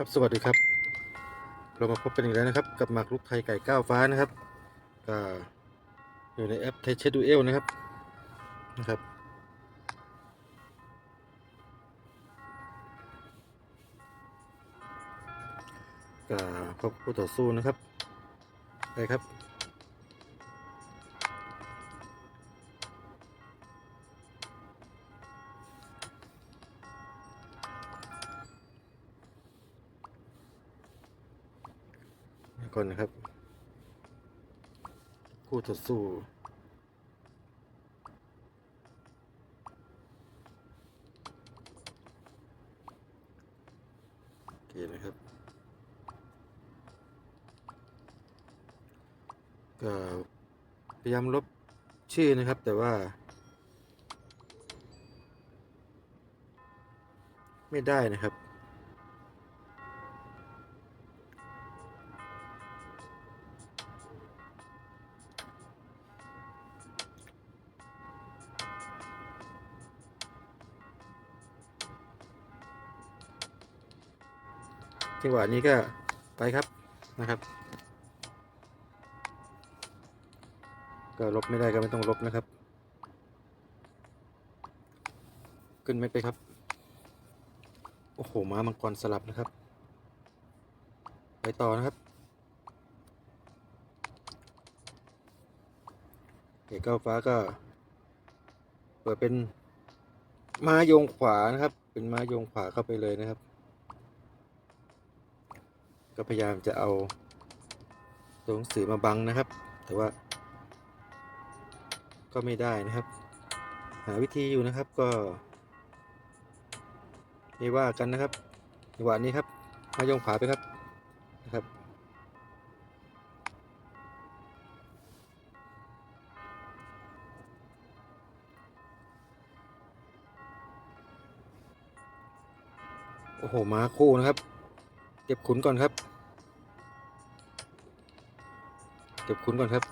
ครับสวัสดีครับ เรามาพบกันอีกแล้วนะครับ กับหมากรุกไทยไก่ก้าวฟ้านะครับก็อยู่ในแอปไทยเชดูเอลนะครับนะครับ ก็พบผู้ต่อสู้นะครับไปครับ ก่อนนะครับ คู่ต่อสู้โอเคนะครับ ก็พยายามลบชื่อนะครับแต่ว่า ไม่ได้นะครับ จังหวะนี้ก็ไปครับนะครับ ก็ลบไม่ได้ก็ไม่ต้องลบนะครับ ขึ้นไม่ไปครับ โอ้โหม้ามังกรสลับนะครับ ไปต่อนะครับเอกเก้าฟ้าก็ เปิดเป็นม้ายงขวานะครับ เป็นม้ายงขวาเข้าไปเลยนะครับ ก็พยายามจะเอาตัวหนังสือมาบังนะครับ แต่ว่า ก็ไม่ได้นะครับ หาวิธีอยู่นะครับก็ ไม่ว่ากันนะครับจังหวะนี้ครับมายงขวาไปครับนะครับโอ้โห ม้าคู่นะครับ เก็บขุนก่อนครับ เก็บขุนก่อนครับ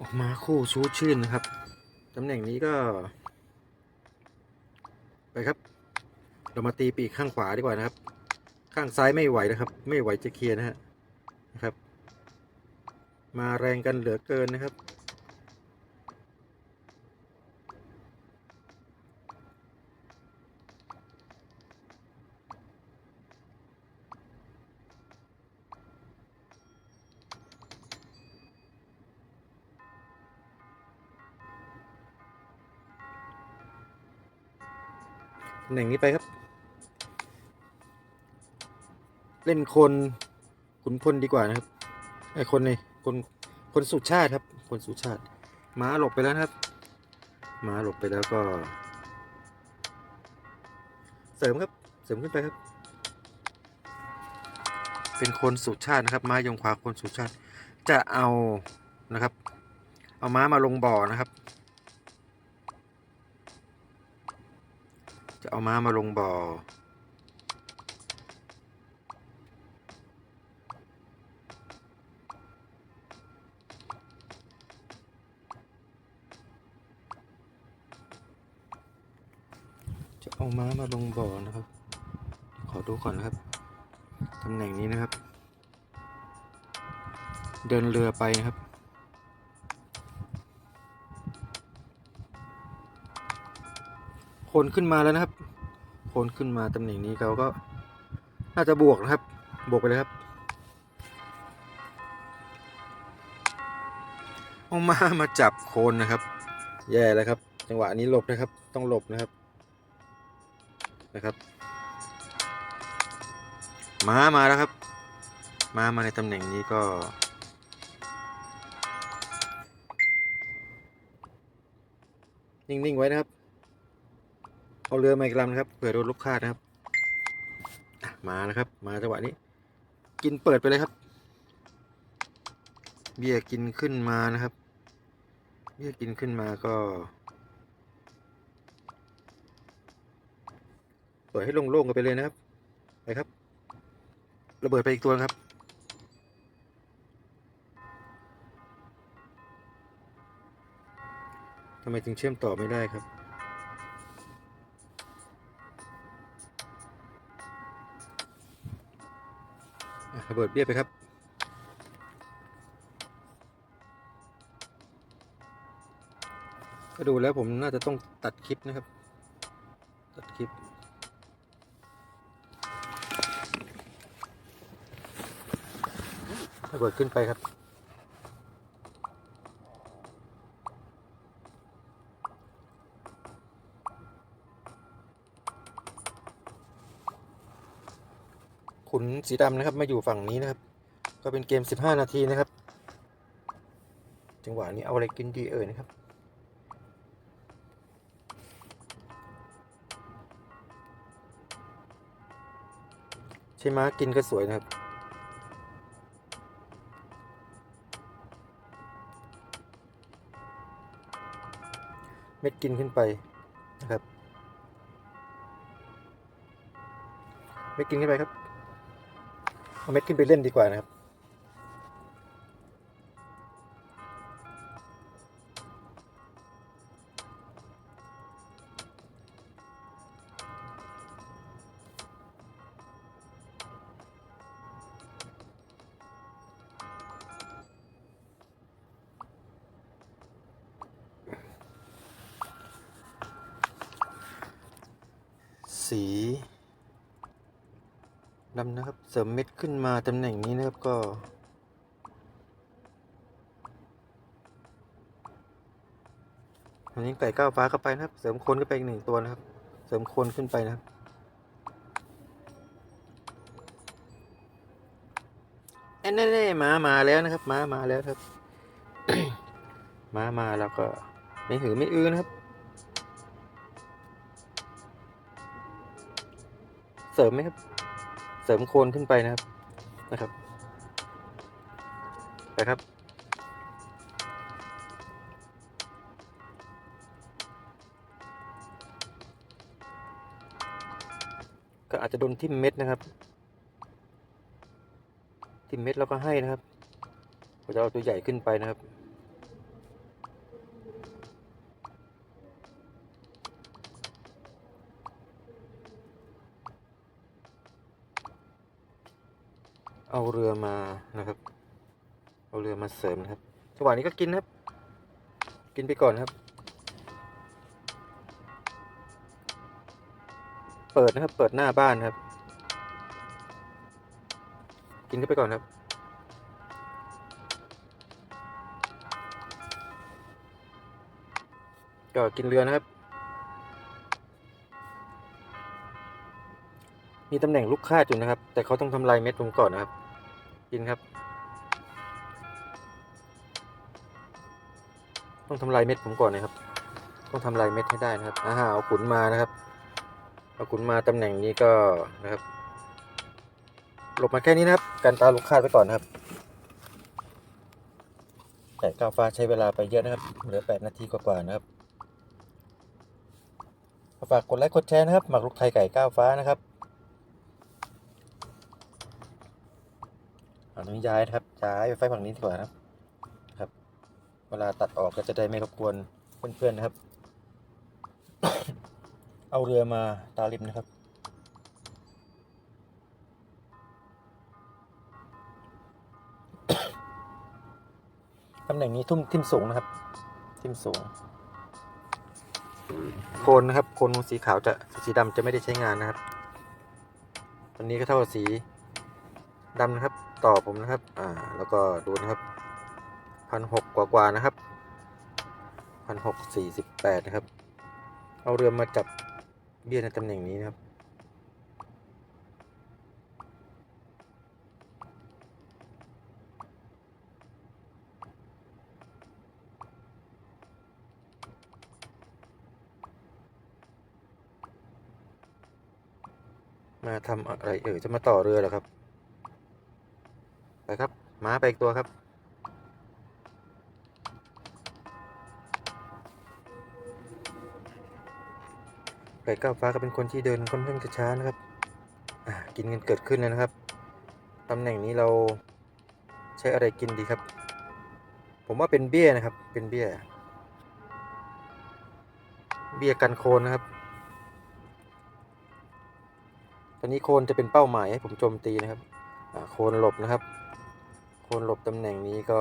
ออกมาคู่ชูชื่นนะครับ ตำแหน่งนี้ก็ ไปครับ เรามาตีปีกข้างขวาดีกว่านะครับ ข้างซ้ายไม่ไหวนะครับ ไม่ไหวจะเคลียร์นะฮะนะครับ มาแรงกันเหลือเกินนะครับ ตำแหน่งนี้ไปครับ เล่นคนขุนพลดีกว่านะครับไอ้คนนี่คนคนสุชาติครับ คนสุชาติม้าหลบไปแล้วครับม้าหลบไปแล้วก็ เสริมครับเสริมขึ้นไปครับ เป็นคนสุชาตินะครับม้ายงขวาคนสุชาติ จะเอานะครับ เอาม้ามาลงบ่อนะครับ จะเอาม้ามาลงบ่อ จะเอาม้ามาลงบ่อนะครับ ขอดูก่อนนะครับ ตำแหน่งนี้นะครับ เดินเรือไปนะครับ โคนขึ้นมาแล้วนะครับโคนขึ้นมาตำแหน่งนี้เขาก็น่าจะบวกนะครับ บวกไปเลยครับเอามามาจับโคนนะครับ แย่แล้วครับ จังหวะนี้หลบนะครับ ต้องหลบนะครับนะครับ มามาแล้วครับ มามาในตำแหน่งนี้ก็นิ่งๆไว้นะครับ เอาเรือมาอีกลำนะครับเผื่อโดนลูกคาดนะครับมานะครับ มาจังหวะนี้ กินเปิดไปเลยครับ เบี้ยกินขึ้นมานะครับ เบี้ยกินขึ้นมาก็ เปิดให้โล่งๆกันไปเลยนะครับไปครับระเบิดไปอีกตัวครับทำไมถึงเชื่อมต่อไม่ได้ครับ ระเบิดเบี้ยไปครับ ก็ดูแล้วผมน่าจะต้องตัดคลิปนะครับ ตัดคลิป ระเบิดขึ้นไปครับ นสีดำนะครับ มาอยู่ฝั่งนี้นะครับ ก็เป็นเกม 15 นาทีนะครับ จังหวะนี้เอาอะไรกินดีเอ่ยนะครับ ใช่ม้ากินก็สวยนะครับเม็ดกินขึ้นไปนะครับเม็ดกินขึ้นไปครับ เอาเม็ดขึ้นไปเล่นดีกว่านะครับ สี ดำนะครับ เสริมเม็ดขึ้นมาตำแหน่งนี้นะครับก็ อันนี้ไก่ก้าวฟ้าเข้าไปนะครับ เสริมโคนขึ้นไปอีกหนึ่งตัวนะครับ เสริมโคนขึ้นไปนะครับแอนแน่มามาแล้วนะครับมามาแล้วครับ มามาแล้วก็ไม่หือไม่อื้อนะครับเสริมไหมครับ เสริมโคนขึ้นไปนะครับนะครับไปครับ ก็อาจจะโดนทิ่มเม็ดนะครับ ทิ่มเม็ดแล้วก็ให้นะครับเราจะเอาตัวใหญ่ขึ้นไปนะครับ เอาเรือมานะครับ เอาเรือมาเสริมนะครับจังหวะนี้ก็กินนะครับ กินไปก่อนครับ เปิดนะครับ เปิดหน้าบ้านครับ กินเข้าไปก่อนครับก็กินเรือนะครับ มีตำแหน่งลูกคาดอยู่นะครับ แต่เขาต้องทำลายเม็ดลงก่อนนะครับ กินครับ ต้องทำลายเม็ดผมก่อนนะครับ ต้องทำลายเม็ดให้ได้นะครับอาหาเอาขุนมานะครับเอาขุนมาตำแหน่งนี้ก็นะครับหลบมาแค่นี้นะครับการตาลูกคาดไปก่อนนะครับแต่กาฟ้าใช้เวลาไปเยอะนะครับ เหลือ 8 นาทีกว่าๆนะครับฝากกดไลค์กดแชร์นะครับหมักลูกไทยไก่ก้าวฟ้านะครับ อันนี้ย้ายนะครับย้ายไปไฟฝั่งนี้ดีกว่านะครับครับ เวลาตัดออกก็จะได้ไม่รบกวนเพื่อนๆนะครับ เอาเรือมาตาลิมนะครับตำแหน่งนี้ทุ่มทิมสูงนะครับ ทิมสูง โคนนะครับ โคนสีขาวจะสีดำจะไม่ได้ใช้งานนะครับ ตอนนี้ก็เท่ากับสี ดำนะครับ ต่อผมนะครับ อ่า แล้วก็ดูนะครับพันหกกว่าๆนะครับพันหกสี่สิบแปดนะครับ เอาเรือมาจับเบี้ยในตำแหน่งนี้นะครับ มาทำอะไรเอ่ยจะมาต่อเรือเหรอครับ ครับม้าไปอีกตัวครับ ไก่ก้าวฟ้าก็เป็นคนที่เดินค่อนข้างจะช้านะครับกินกันเกิดขึ้นแล้วนะครับตำแหน่งนี้เราใช้อะไรกินดีครับ ผมว่าเป็นเบี้ยนะครับ เป็นเบี้ย เบี้ยกันโคนนะครับ ตอนนี้โคนจะเป็นเป้าหมายให้ผมโจมตีนะครับโคนหลบนะครับ คนหลบตำแหน่งนี้ก็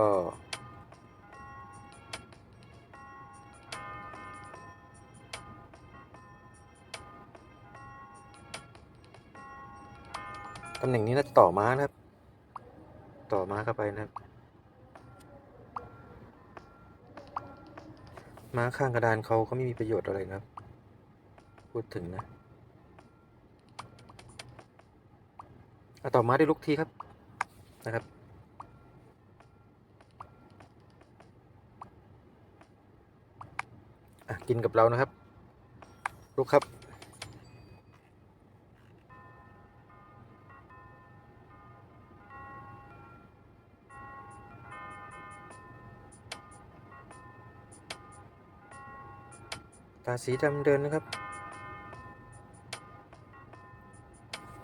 ตำแหน่งนี้น่าจะต่อม้านะครับ ต่อม้าเข้าไปนะครับ ม้าข้างกระดานเขาก็ไม่มีประโยชน์อะไรนะครับ พูดถึงนะเอาต่อม้าด้วยลูกทีครับนะครับ อะ กินกับเรานะครับ ลูกครับ ตาสีดำเดินนะครับ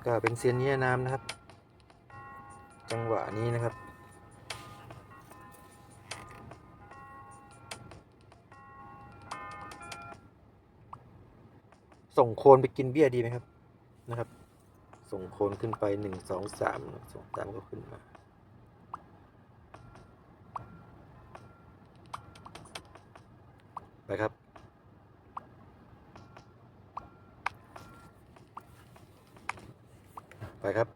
ก็เป็นเซียนเนียนามนะครับ จังหวะนี้นะครับ ส่งโคนไปกินเบี้ยดีไหมครับ นะครับ ส่งโคนขึ้นไปหนึ่งสองสามสองสามก็ขึ้นมาไปครับ ไปครับ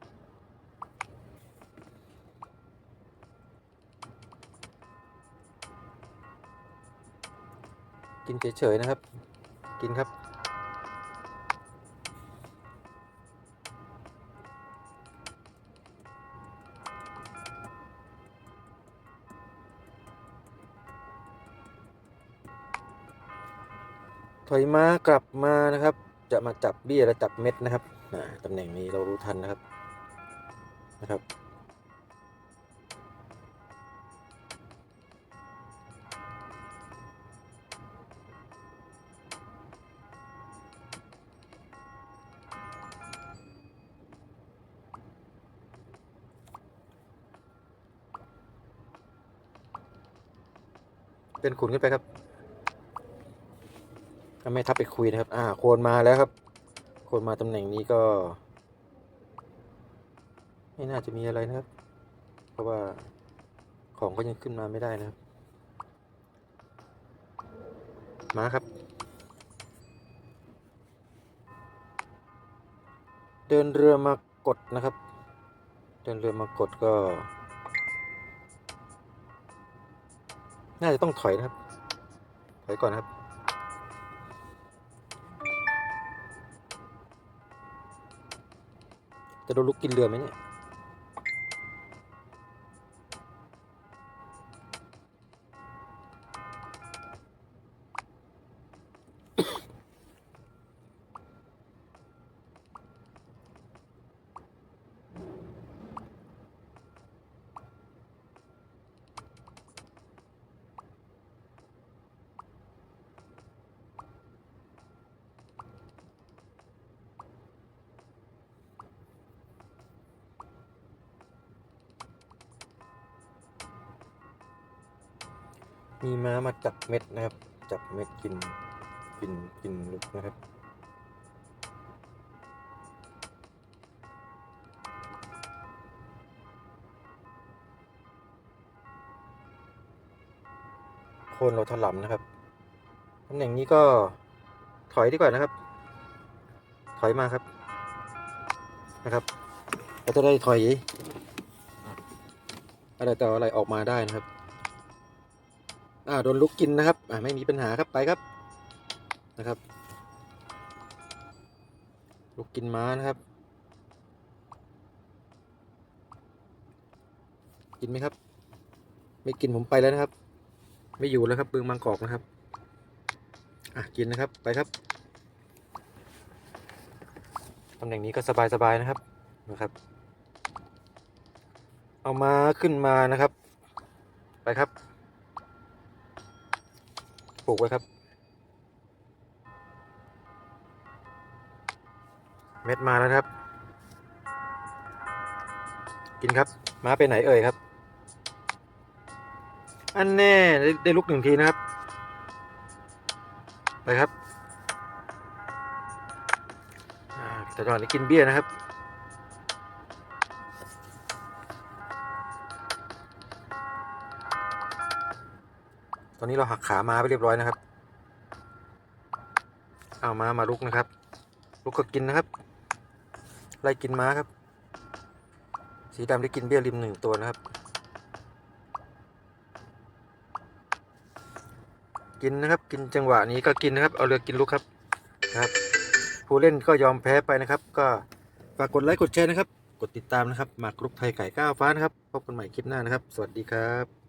กินเฉยๆนะครับ กินครับ ถอยมากลับมานะครับ จะมาจับเบี้ยและจับเม็ดนะครับตำแหน่งนี้เรารู้ทันนะครับนะครับเป็นขุนขึ้นไปครับ ไม่ทับไปคุยนะครับ อ่า โคนมาแล้วครับ โคนมาตำแหน่งนี้ก็ ไม่น่าจะมีอะไรนะครับ เพราะว่าของก็ยังขึ้นมาไม่ได้นะครับ มาครับ เดินเรือมากดนะครับ เดินเรือมากดก็ น่าจะต้องถอยนะครับ ถอยก่อนนะครับ จะโดนลุกกินเรือไหมเนี่ย มีม้ามาจับเม็ดนะครับ จับเม็ดกินกินกินลุกนะครับโคนเราถลำนะครับตำแหน่งนี้ก็ถอยดีกว่านะครับ ถอยมาครับนะครับเราจะได้ถอยอะไรต่ออะไรออกมาได้นะครับ อ่าโดนลุกกินนะครับอ่าไม่มีปัญหาครับไปครับนะครับ ลุกกินม้านะครับ กินไหมครับ ไม่กินผมไปแล้วนะครับ ไม่อยู่แล้วครับบึงบางกอกนะครับอะกินนะครับไปครับตำแหน่งนี้ก็สบายๆนะครับนะครับ เอามาขึ้นมานะครับ ไปครับ ปลูกไว้ครับ เม็ดมาแล้วครับ กินครับ มาไปไหนเอ่ยครับ อันแน่ได้ไดลุกหนึ่งทีนะครับ ไปครับแต่ตอนนี้กินเบี้ยนะครับ ตอนนี้เราหักขามาไปเรียบร้อยนะครับ เอามามาลุกนะครับ ลุกก็กินนะครับ ไล่กินม้าครับ สีดำได้กินเบี้ยริมหนึ่งตัวนะครับ กินนะครับ กินจังหวะนี้ก็กินนะครับ เอาเรือกินลุกครับครับ ผู้เล่นก็ยอมแพ้ไปนะครับ ก็ฝากกดไลค์กดแชร์นะครับ กดติดตามนะครับ มากรุกไทยไก่ก้าวฟ้านะครับ พบกันใหม่คลิปหน้านะครับ สวัสดีครับ